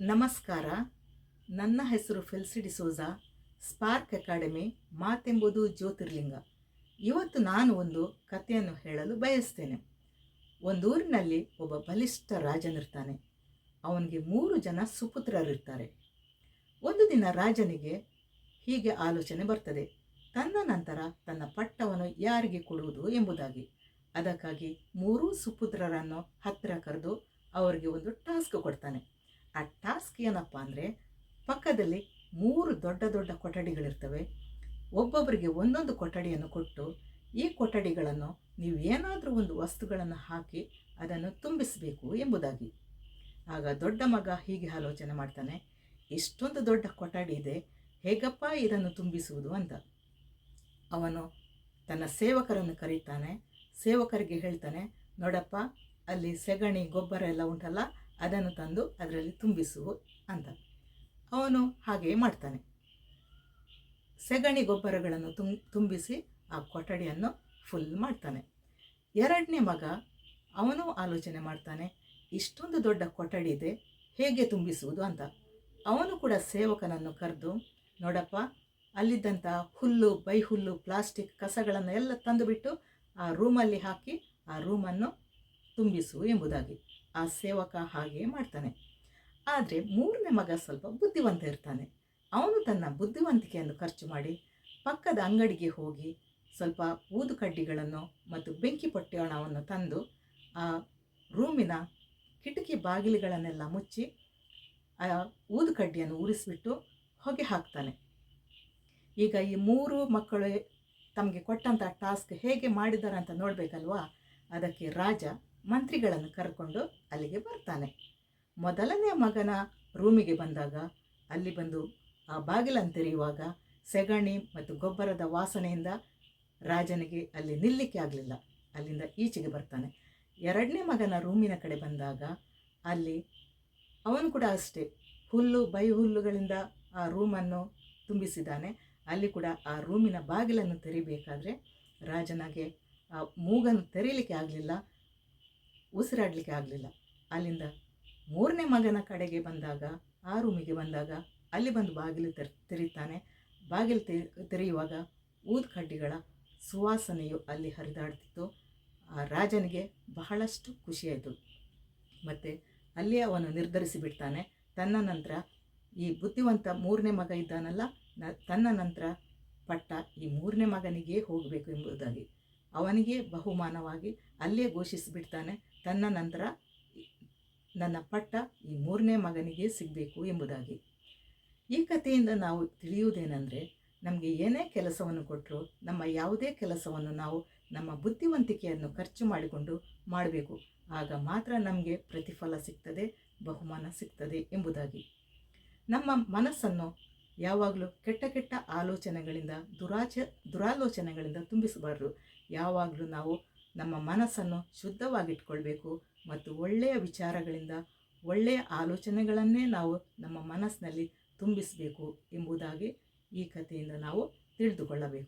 ನಮಸ್ಕಾರ. ನನ್ನ ಹೆಸರು ಫೆಲ್ಸಿ ಡಿಸೋಜಾ. ಸ್ಪಾರ್ಕ್ ಅಕಾಡೆಮಿ ಮಾತೆಂಬುದು ಜ್ಯೋತಿರ್ಲಿಂಗ. ಇವತ್ತು ನಾನು ಒಂದು ಕಥೆಯನ್ನು ಹೇಳಲು ಬಯಸ್ತೇನೆ. ಒಂದೂರಿನಲ್ಲಿ ಒಬ್ಬ ಬಲಿಷ್ಠ ರಾಜನಿರ್ತಾನೆ. ಅವನಿಗೆ ಮೂರು ಜನ ಸುಪುತ್ರರಿರ್ತಾರೆ. ಒಂದು ದಿನ ರಾಜನಿಗೆ ಹೀಗೆ ಆಲೋಚನೆ ಬರ್ತದೆ. ತನ್ನ ನಂತರ ತನ್ನ ಪಟ್ಟವನ್ನು ಯಾರಿಗೆ ಕೊಡುವುದು ಎಂಬುದಾಗಿ. ಅದಕ್ಕಾಗಿ ಮೂರೂ ಸುಪುತ್ರರನ್ನು ಹತ್ತಿರ ಕರೆದು ಅವರಿಗೆ ಒಂದು ಟಾಸ್ಕ್ ಕೊಡ್ತಾನೆ. ಆ ಟಾಸ್ಕ್ ಏನಪ್ಪ ಅಂದರೆ ಪಕ್ಕದಲ್ಲಿ ಮೂರು ದೊಡ್ಡ ದೊಡ್ಡ ಕೊಠಡಿಗಳಿರ್ತವೆ. ಒಬ್ಬೊಬ್ಬರಿಗೆ ಒಂದೊಂದು ಕೊಠಡಿಯನ್ನು ಕೊಟ್ಟು ಈ ಕೊಠಡಿಗಳನ್ನು ನೀವು ಏನಾದರೂ ಒಂದು ವಸ್ತುಗಳನ್ನು ಹಾಕಿ ಅದನ್ನು ತುಂಬಿಸಬೇಕು ಎಂಬುದಾಗಿ. ಆಗ ದೊಡ್ಡ ಮಗ ಹೀಗೆ ಆಲೋಚನೆ ಮಾಡ್ತಾನೆ, ಇಷ್ಟೊಂದು ದೊಡ್ಡ ಕೊಠಡಿ ಇದೆ, ಹೇಗಪ್ಪ ಇದನ್ನು ತುಂಬಿಸುವುದು ಅಂತ? ಅವನು ತನ್ನ ಸೇವಕರನ್ನು ಕರೀತಾನೆ. ಸೇವಕರಿಗೆ ಹೇಳ್ತಾನೆ, ನೋಡಪ್ಪ, ಅಲ್ಲಿ ಸೆಗಣಿ, ಗೊಬ್ಬರ ಎಲ್ಲ ಉಂಟಲ್ಲ ಅದನ್ನು ತಂದು ಅದರಲ್ಲಿ ತುಂಬಿಸು ಅಂತ. ಅವನು ಹಾಗೆಯೇ ಮಾಡ್ತಾನೆ. ಸೆಗಣಿ ಗೊಬ್ಬರಗಳನ್ನು ತುಂ, ತುಂಬಿಸಿ ಆ ಕೊಠಡಿಯನ್ನು ಫುಲ್ ಮಾಡ್ತಾನೆ. ಎರಡನೇ ಮಗ ಅವನು ಆಲೋಚನೆ ಮಾಡ್ತಾನೆ, ಇಷ್ಟೊಂದು ದೊಡ್ಡ ಕೊಠಡಿ ಇದೆ, ಹೇಗೆ ತುಂಬಿಸುವುದು ಅಂತ. ಅವನು ಕೂಡ ಸೇವಕನನ್ನು ಕರೆದು, ನೋಡಪ್ಪ, ಅಲ್ಲಿದ್ದಂಥ ಹುಲ್ಲು, ಬೈಹುಲ್ಲು, ಪ್ಲಾಸ್ಟಿಕ್ ಕಸಗಳನ್ನು ಎಲ್ಲ ತಂದುಬಿಟ್ಟು ಆ ರೂಮಲ್ಲಿ ಹಾಕಿ ಆ ರೂಮನ್ನು ತುಂಬಿಸು ಎಂಬುದಾಗಿ. ಆ ಸೇವಕ ಹಾಗೆ ಮಾಡ್ತಾನೆ. ಆದರೆ ಮೂರನೇ ಮಗ ಸ್ವಲ್ಪ ಬುದ್ಧಿವಂತ ಇರ್ತಾನೆ. ಅವನು ತನ್ನ ಬುದ್ಧಿವಂತಿಕೆಯನ್ನು ಖರ್ಚು ಮಾಡಿ ಪಕ್ಕದ ಅಂಗಡಿಗೆ ಹೋಗಿ ಸ್ವಲ್ಪ ಊದು ಕಡ್ಡಿಗಳನ್ನು ಮತ್ತು ಬೆಂಕಿ ಪೊಟ್ಟಣವನ್ನು ತಂದು ಆ ರೂಮಿನ ಕಿಟಕಿ ಬಾಗಿಲುಗಳನ್ನೆಲ್ಲ ಮುಚ್ಚಿ ಆ ಊದು ಕಡ್ಡಿಯನ್ನು ಉರಿಸಿಬಿಟ್ಟು ಹೊಗೆ ಹಾಕ್ತಾನೆ. ಈಗ ಈ ಮೂರು ಮಕ್ಕಳು ತಮಗೆ ಕೊಟ್ಟಂಥ ಟಾಸ್ಕ್ ಹೇಗೆ ಮಾಡಿದ್ದಾರೆ ಅಂತ ನೋಡಬೇಕಲ್ವಾ? ಅದಕ್ಕೆ ರಾಜ ಮಂತ್ರಿಗಳನ್ನು ಕರ್ಕೊಂಡು ಅಲ್ಲಿಗೆ ಬರ್ತಾನೆ. ಮೊದಲನೇ ಮಗನ ರೂಮಿಗೆ ಬಂದಾಗ ಅಲ್ಲಿ ಬಂದು ಆ ಬಾಗಿಲನ್ನು ತೆರೆಯುವಾಗ ಸೆಗಣಿ ಮತ್ತು ಗೊಬ್ಬರದ ವಾಸನೆಯಿಂದ ರಾಜನಿಗೆ ಅಲ್ಲಿ ನಿಲ್ಲಿಕ್ಕೆ ಆಗಲಿಲ್ಲ. ಅಲ್ಲಿಂದ ಈಚೆಗೆ ಬರ್ತಾನೆ. ಎರಡನೇ ಮಗನ ರೂಮಿನ ಕಡೆ ಬಂದಾಗ ಅಲ್ಲಿ ಅವನು ಕೂಡ ಅಷ್ಟೇ. ಹುಲ್ಲು, ಬೈ ಹುಲ್ಲುಗಳಿಂದ ಆ ರೂಮನ್ನು ತುಂಬಿಸಿದ್ದಾನೆ. ಅಲ್ಲಿ ಕೂಡ ಆ ರೂಮಿನ ಬಾಗಿಲನ್ನು ತೆರಿಬೇಕಾದ್ರೆ ರಾಜನಿಗೆ ಆ ಮೂಗನ್ನು ತೆರೀಲಿಕ್ಕೆ ಆಗಲಿಲ್ಲ. ಉಸಿರಾಡಲಿಕ್ಕೆ ಆಗಲಿಲ್ಲ. ಅಲ್ಲಿಂದ ಮೂರನೇ ಮಗನ ಕಡೆಗೆ ಬಂದಾಗ, ಆ ರೂಮಿಗೆ ಬಂದಾಗ ಅಲ್ಲಿ ಬಂದು ಬಾಗಿಲು ತೆರ್, ತೆರೀತಾನೆ. ಬಾಗಿಲು ತೆ, ತೆರೆಯುವಾಗ ಊದ್ ಕಡ್ಡಿಗಳ ಸುವಾಸನೆಯು ಅಲ್ಲಿ ಹರಿದಾಡ್ತಿತ್ತು. ಆ ರಾಜನಿಗೆ ಬಹಳಷ್ಟು ಖುಷಿಯಾಯಿತು. ಮತ್ತು ಅಲ್ಲಿ ಅವನು ನಿರ್ಧರಿಸಿ ಬಿಡ್ತಾನೆ. ತನ್ನ ನಂತರ ಈ ಬುದ್ಧಿವಂತ ಮೂರನೇ ಮಗ ಇದ್ದಾನಲ್ಲ, ನ, ತನ್ನ ನಂತರ ಪಟ್ಟ ಈ ಮೂರನೇ ಮಗನಿಗೆ ಹೋಗಬೇಕು ಎಂಬುದಾಗಿ. ಅವನಿಗೆ ಬಹುಮಾನವಾಗಿ ಅಲ್ಲೇ ಘೋಷಿಸಿಬಿಡ್ತಾನೆ. ತನ್ನ ನಂತರ ನನ್ನ ಪಟ್ಟ ಈ ಮೂರನೇ ಮಗನಿಗೆ ಸಿಗಬೇಕು ಎಂಬುದಾಗಿ. ಈ ಕಥೆಯಿಂದ ನಾವು ತಿಳಿಯುವುದೇನೆಂದರೆ, ನಮಗೆ ಏನೇ ಕೆಲಸವನ್ನು ಕೊಟ್ಟರು ನಮ್ಮ ಯಾವುದೇ ಕೆಲಸವನ್ನು ನಾವು ನಮ್ಮ ಬುದ್ಧಿವಂತಿಕೆಯನ್ನು ಖರ್ಚು ಮಾಡಿಕೊಂಡು ಮಾಡಬೇಕು. ಆಗ ಮಾತ್ರ ನಮಗೆ ಪ್ರತಿಫಲ ಸಿಗ್ತದೆ, ಬಹುಮಾನ ಸಿಗ್ತದೆ ಎಂಬುದಾಗಿ. ನಮ್ಮ ಮನಸ್ಸನ್ನು ಯಾವಾಗಲೂ ಕೆಟ್ಟ ಕೆಟ್ಟ ಆಲೋಚನೆಗಳಿಂದ, ದುರಾಚ ದುರಾಲೋಚನೆಗಳಿಂದ ತುಂಬಿಸಬಾರ್ದು. ಯಾವಾಗಲೂ ನಾವು ನಮ್ಮ ಮನಸ್ಸನ್ನು ಶುದ್ಧವಾಗಿಟ್ಕೊಳ್ಬೇಕು ಮತ್ತು ಒಳ್ಳೆಯ ವಿಚಾರಗಳಿಂದ ಒಳ್ಳೆಯ ಆಲೋಚನೆಗಳನ್ನೇ ನಾವು ನಮ್ಮ ಮನಸ್ಸಿನಲ್ಲಿ ತುಂಬಿಸಬೇಕು ಎಂಬುದಾಗಿ ಈ ಕಥೆಯಿಂದ ನಾವು ತಿಳಿದುಕೊಳ್ಳಬೇಕು.